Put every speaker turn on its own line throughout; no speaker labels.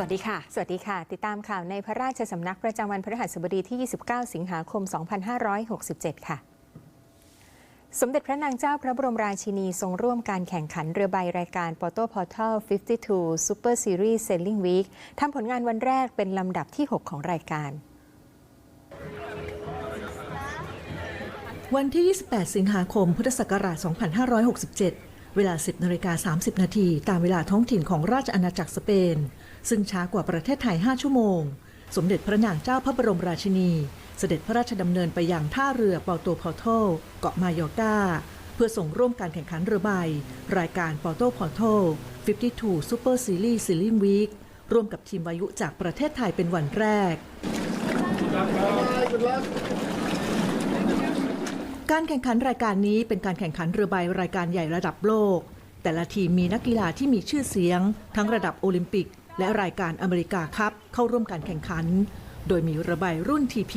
วัสดีค่ะ สวัสดีค่ะ ติดตามข่าวในพระราชสำนักประจำวันพฤหัสบดีที่ 29 สิงหาคม 2567 ค่ะ สมเด็จพระนางเจ้าพระบรมราชินีทรงร่วมการแข่งขันเรือใบรายการ p o r t o Portal 52 Super Series Sailing Week ทำผลงานวันแรกเป็นลำดับที่ 6 ของรายการ
วันที่ 28 สิงหาคม พุทธศักราช 2567 เวลา 10นาฬิกา30 นาที ตามเวลาท้องถิ่นของราชอาณาจักรสเปน ซึ่งช้ากว่าประเทศไทย 5 ชั่วโมง สมเด็จพระนางเจ้าพระบรมราชินี เสด็จพระราชดำเนินไปยังท่าเรือเปาโตพอโตเกาะมายอร์กาเพื่อส่งร่วมการแข่งขันเรือใบ รายการเปาโตพอโต52 Super Series Sailing Week ร่วมกับทีมวายุจากประเทศไทยเป็นวันแรก การแข่งขันรายการนี้เป็นการแข่งขันเรือใบรายการใหญ่ระดับโลก แต่ละทีมมีนักกีฬาที่มีชื่อเสียง ทั้งระดับโอลิมปิก และรายการอเมริกาคัพเข้าร่วมการแข่งขัน โดยมีเรือใบรุ่น TP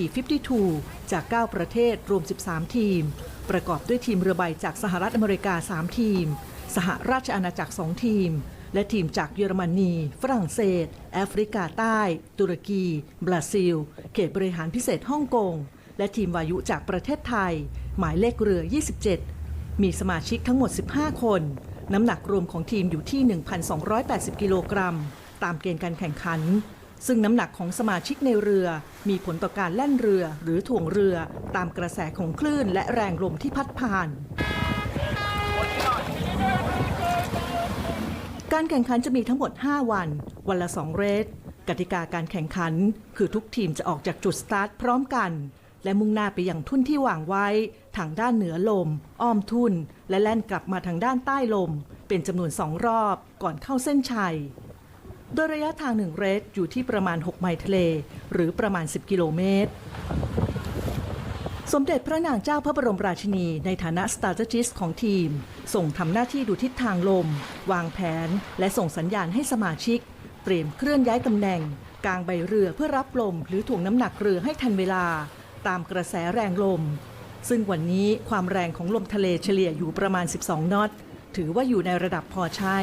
52 จาก 9 ประเทศรวม 13 ทีม ประกอบด้วยทีมเรือใบจากสหรัฐอเมริกา 3 ทีม สหราชอาณาจักร 2 ทีม และทีมจากเยอรมนี ฝรั่งเศส แอฟริกาใต้ ตุรกี บราซิล เขตบริหารพิเศษฮ่องกง และทีมวายุจากประเทศไทย หมายเลขเรือ 27 มีสมาชิกทั้งหมด 15 คนน้ำหนักรวมของทีมอยู่ที่ 1,280 กิโลกรัม ตามเกณฑ์การแข่งขัน ซึ่งน้ำหนักของสมาชิกในเรือ มีผลต่อการแล่นเรือหรือถ่วงเรือตามกระแสของคลื่นและแรงลมที่พัดผ่านการแข่งขันจะมีทั้งหมด 5 วัน วันละ 2 เรส กติกาการแข่งขัน คือทุกทีมจะออกจากจุดสตาร์ทพร้อมกัน และมุ่งหน้าไปยังทุ่นที่วางไว้ ทางด้านเหนือลม อ้อมทุ่น และแล่นกลับมาทางด้านใต้ลม เป็นจำนวน 2 รอบ ก่อนเข้าเส้นชัย โดยระยะทาง1เรสอยู่ที่ประมาณ 6 ไมล์ทะเล หรือประมาณ 10 กิโลเมตร สมเด็จพระนางเจ้าพระบรมราชินี ในฐานะสตาร์จิสของทีม ส่งทำหน้าที่ดูทิศทางลม วางแผน และส่งสัญญาณให้สมาชิก เตรียมเคลื่อนย้ายตำแหน่ง กลางใบเรือเพื่อรับลม หรือถ่วงน้ำหนักเรือให้ทันเวลา ตามกระแสแรงลม ซึ่งวันนี้ความแรงของลมทะเลเฉลี่ยอยู่ประมาณ 12 นอต ถือว่าอยู่ในระดับพอใช้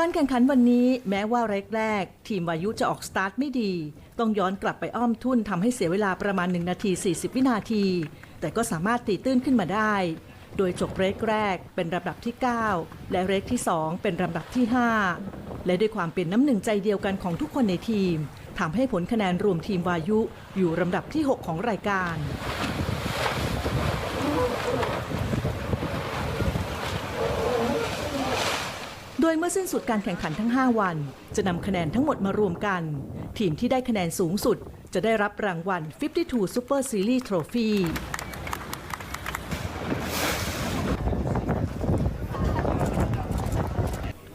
การแข่งขันวันนี้แม้ว่าแรกๆ ทีมวายุจะออกสตาร์ทไม่ดี ต้องย้อนกลับไปอ้อมทุ่นทำให้เสียเวลาประมาณ 1 นาที 40 วินาที แต่ก็สามารถตีตื้นขึ้นมาได้ โดยจบเรกแรกเป็นลำดับที่ 9 และเรกที่ 2 เป็นลำดับที่ 5 และด้วยความเป็นน้ำหนึ่งใจเดียวกันของทุกคนในทีมทำให้ผลคะแนนรวมทีมวายุอยู่ลำดับที่ 6 ของรายการ โด ยเมื่อสิ้นสุดการแข่งขันทั้ง 5 วัน จะนำคะแนนทั้งหมดมารวมกัน ทีมที่ได้คะแนนสูงสุด จะได้รับรางวัล 52 Super Series Trophy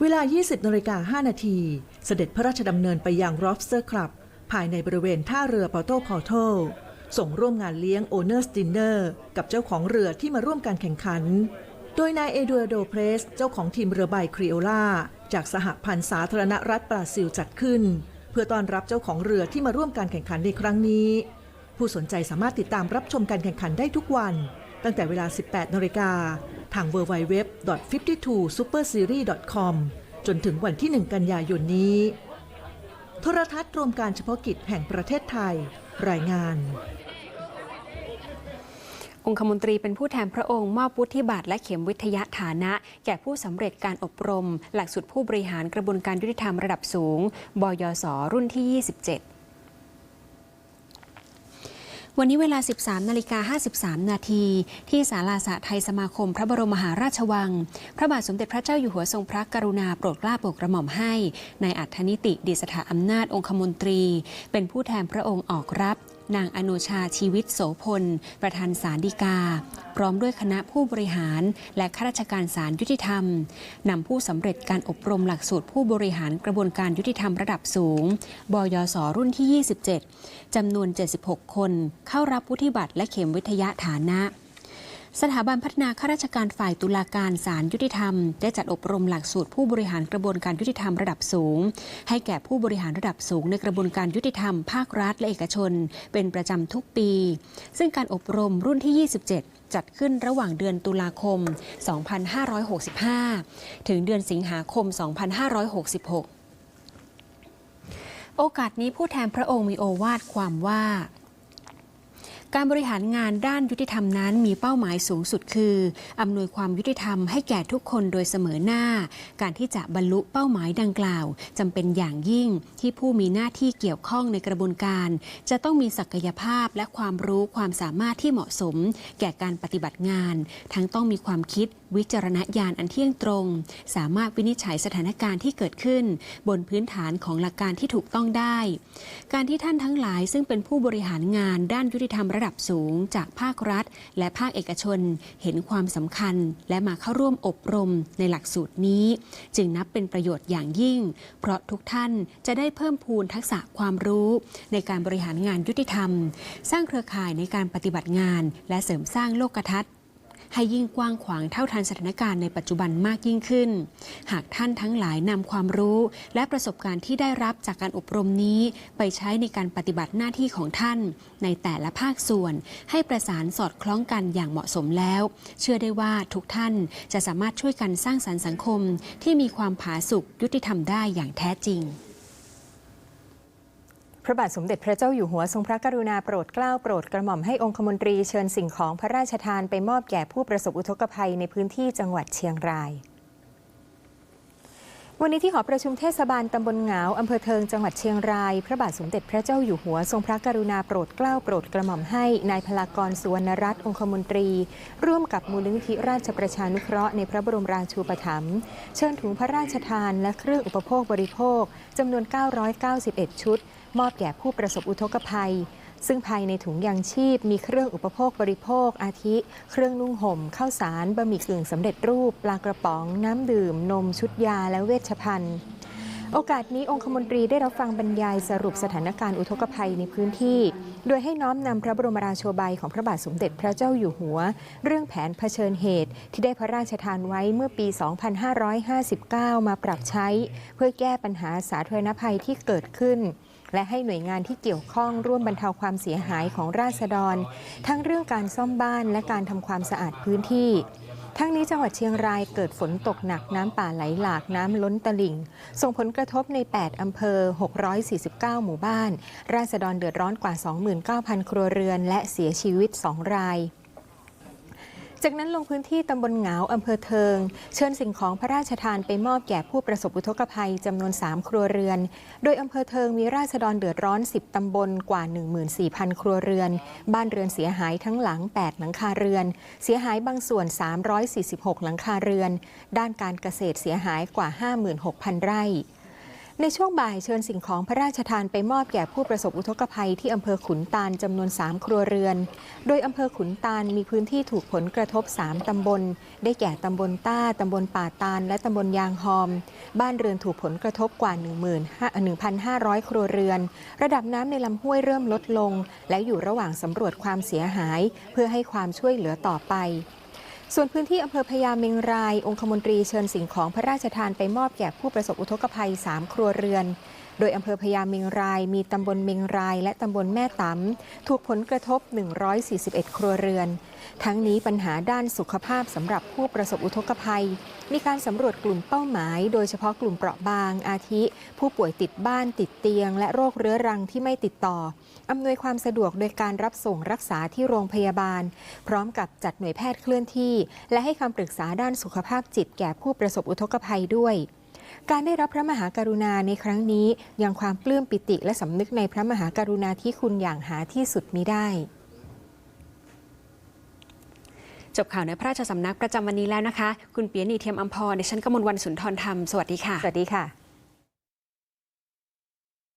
เวลา 20นาฬิกา5นาที เสด็จพระราชดำเนินไปยัง Lobster Club ภายในบริเวณท่าเรือปาโตพอโตส่งร่วมงานเลี้ยง Owners Dinner กับเจ้าของเรือที่มาร่วมการแข่งขัน โดยนายเอดูโดเพรส เจ้าของทีมเรือใบคริโอลาจากสหพันธ์สาธารณรัฐบราซิลจัดขึ้น เพื่อต้อนรับเจ้าของเรือที่มาร่วมการแข่งขันในครั้งนี้ ผู้สนใจสามารถติดตามรับชมการแข่งขันได้ทุกวัน ตั้งแต่เวลา 18นาฬิกาทาง www.52superseries.com จนถึงวันที่ 1 กันยายนนี้ โทรทัศน์รวมการเฉพาะกิจแห่งประเทศไทย รายงาน
องคมนตรีเป็นผู้แทนพระองค์มอบวุฒิบัตรและเข็มวิทยาฐานะ แก่ผู้สำเร็จการอบรม หลักสูตรผู้บริหารกระบวนการยุติธรรมระดับสูง บยศรุ่นที่ 27วันนี้เวลา 13 นาฬิกา 53 นาที ที่ศาลาสะไทยสมาคมพระบรมมหาราชวัง พระบาทสมเด็จพระเจ้าอยู่หัวทรงพระกรุณาโปรดเกล้าโปรดกระหม่อมให้ในายอัธนิติดิสถาอำนาจองคมนตรี เป็นผู้แทนพระองค์ออกรับ นางอนุชาชีวิตโสพล ประธานสารดีกา พร้อมด้วยคณะผู้บริหารและข้าราชการสารยุติธรรมนำผู้สำเร็จการอบรมหลักสูตรผู้บริหารกระบวนการยุติธรรมระดับสูง บยศรุ่นที่ 27จำนวน 76 คน เข้ารับวุฒิบัตรและเข็มวิทยาฐานะ สถาบันพัฒนาข้าราชการฝ่ายตุลาการศาลยุติธรรม ได้จัดอบรมหลักสูตรผู้บริหารกระบวนการยุติธรรมระดับสูง ให้แก่ผู้บริหารระดับสูงในกระบวนการยุติธรรมภาครัฐและเอกชน เป็นประจำทุกปี ซึ่งการอบรมรุ่นที่ 27จัดขึ้นระหว่างเดือนตุลาคม 2565 ถึงเดือนสิงหาคม 2566 โอกาสนี้ผู้แทนพระองค์มีโอวาทความว่า การบริหารงานด้านยุติธรรมนั้นมีเป้าหมายสูงสุดคืออำนวยความยุติธรรมให้แก่ทุกคนโดยเสมอหน้า การที่จะบรรลุเป้าหมายดังกล่าวจำเป็นอย่างยิ่งที่ผู้มีหน้าที่เกี่ยวข้องในกระบวนการ จะต้องมีศักยภาพและความรู้ความสามารถที่เหมาะสม แก่การปฏิบัติงาน ทั้งต้องมีความคิดวิจารณญาณอันเที่ยงตรง สามารถวินิจฉัยสถานการณ์ที่เกิดขึ้น บนพื้นฐานของหลักการที่ถูกต้องได้ การที่ท่านทั้งหลายซึ่งเป็นผู้บริหารงานด้านยุติธรรมระดับสูงจากภาครัฐ และภาคเอกชนเห็นความสำคัญ และมาเข้าร่วมอบรมในหลักสูตรนี้ จึงนับเป็นประโยชน์อย่างยิ่ง เพราะทุกท่านจะได้เพิ่มพูนทักษะความรู้ ในการบริหารงานยุติธรรม สร้างเครือข่ายในการปฏิบัติงาน และเสริมสร้างโลกทัศน์ ให้ยิ่งกว้างขวางเท่าทันสถานการณ์ในปัจจุบันมากยิ่งขึ้น หากท่านทั้งหลายนำความรู้ และประสบการณ์ที่ได้รับจากการอบรมนี้ ไปใช้ในการปฏิบัติหน้าที่ของท่าน ในแต่ละภาคส่วน ให้ประสานสอดคล้องกันอย่างเหมาะสมแล้ว เชื่อได้ว่าทุกท่านจะสามารถช่วยกันสร้างสรรค์สังคม ที่มีความผาสุกยุติธรรมได้อย่างแท้จริง
พระบาทสมเด็จพระเจ้าอยู่หัวทรงพระกรุณาโปรดเกล้าโปรดกระหม่อมให้องคมนตรีเชิญสิ่งของพระราชทานไปมอบแก่ผู้ประสบอุทกภัยในพื้นที่จังหวัดเชียงราย วันนี้ที่หอประชุมเทศบาลตำบลเหงาอำเภอเทิงจังหวัดเชียงราย พระบาทสมเด็จพระเจ้าอยู่หัว ทรงพระกรุณาโปรดเกล้าโปรดกระหม่อมให้ นายพลากรสุวรรณรัตน์องคมนตรี ร่วมกับมูลนิธิราชประชานุเคราะห์ในพระบรมราชูปถัมภ์เชิญถุงพระราชทานและเครื่องอุปโภคบริโภคจำนวน 991 ชุด มอบแก่ผู้ประสบอุทกภัย ซึ่งภายในถุงยางชีพมีเครื่องอุปโภคบริโภค อาทิ เครื่องนุ่งห่มข้าวสารบะหมี่กึ่งสำเร็จรูป ปลากระป๋อง น้ำดื่ม นม ชุดยา และเวชภัณฑ์ โอกาสนี้องคมนตรีได้รับฟังบรรยายสรุปสถานการณ์อุทกภัยในพื้นที่ โดยให้น้อมนำพระบรมราโชบายของพระบาทสมเด็จพระเจ้าอยู่หัว เรื่องแผนเผชิญเหตุ ที่ได้พระราชทานไว้เมื่อปี 2559 มาปรับใช้ เพื่อแก้ปัญหาสาธารณภัยที่เกิดขึ้น และให้หน่วยงานที่เกี่ยวข้องร่วมบรรเทาความเสียหายของราษฎร ทั้งเรื่องการซ่อมบ้านและการทำความสะอาดพื้นที่ทั้งนี้จังหวัดเชียงรายเกิดฝนตกหนักน้ำป่าไหลหลากน้ำล้นตลิ่ง ส่งผลกระทบใน 8 อำเภอ 649 หมู่บ้าน ราษฎรเดือดร้อนกว่า 29,000 ครัวเรือน และเสียชีวิต 2 ราย จากนั้นลงพื้นที่ตำบลเหงาอำเภอเทิง เชิญสิ่งของพระราชทานไปมอบแก่ผู้ประสบอุทกภัยจำนวน 3 ครัวเรือน โดยอำเภอเทิงมีราษฎรเดือดร้อน 10 ตำบลกว่า 14,000 ครัวเรือน บ้านเรือนเสียหายทั้งหลัง 8 หลังคาเรือน เสียหายบางส่วน 346 หลังคาเรือน ด้านการเกษตรเสียหายกว่า 56,000 ไร่ ในช่วงบ่ายเชิญสิ่งของพระราชทานไปมอบแก่ผู้ประสบอุทกภัยที่อำเภอขุนตาลจำนวน 3 ครัวเรือน โดยอำเภอขุนตาลมีพื้นที่ถูกผลกระทบ 3 ตำบล ได้แก่ตำบลต้าตำบลป่าตาล และตำบลยางหอม บ้านเรือนถูกผลกระทบกว่า 1,500 ครัวเรือน ระดับน้ำในลำห้วยเริ่มลดลง และอยู่ระหว่างสำรวจความเสียหาย เพื่อให้ความช่วยเหลือต่อไป ส่วนพื้นที่อำเภอพญาเมงราย องคมนตรีเชิญสิ่งของพระราชทานไปมอบแก่ผู้ประสบอุทกภัย 3 ครัวเรือน โดยอำเภอพญาเมงราย มีตำบลเมงราย และตำบลแม่ตำถูกผลกระทบ 141 ครัวเรือน ทั้งนี้ปัญหาด้านสุขภาพสำหรับผู้ประสบอุทกภัย มีการสำรวจกลุ่มเป้าหมาย โดยเฉพาะกลุ่มเปราะบาง อาทิ ผู้ป่วยติดบ้านติดเตียง และโรคเรื้อรังที่ไม่ติดต่ออำนวยความสะดวกโดยการรับส่งรักษาที่โรงพยาบาล พร้อมกับจัดหน่วยแพทย์เคลื่อนที่ และให้คำปรึกษาด้านสุขภาพจิตแก่ผู้ประสบอุทกภัยด้วย การได้รับพระมหากรุณาในครั้งนี้ยังความปลื้มปิติและสำนึกในพระมหากรุณาธิคุณอย่างหาที่สุดมิได้
จบข่าวในพระราชสำนักประจำวันนี้แล้วนะคะ คุณเปียนีเทียมอัมพรในชั้นกมลวันสุนทรธรรม สวัสดีค่ะ
สวัสดีค่ะ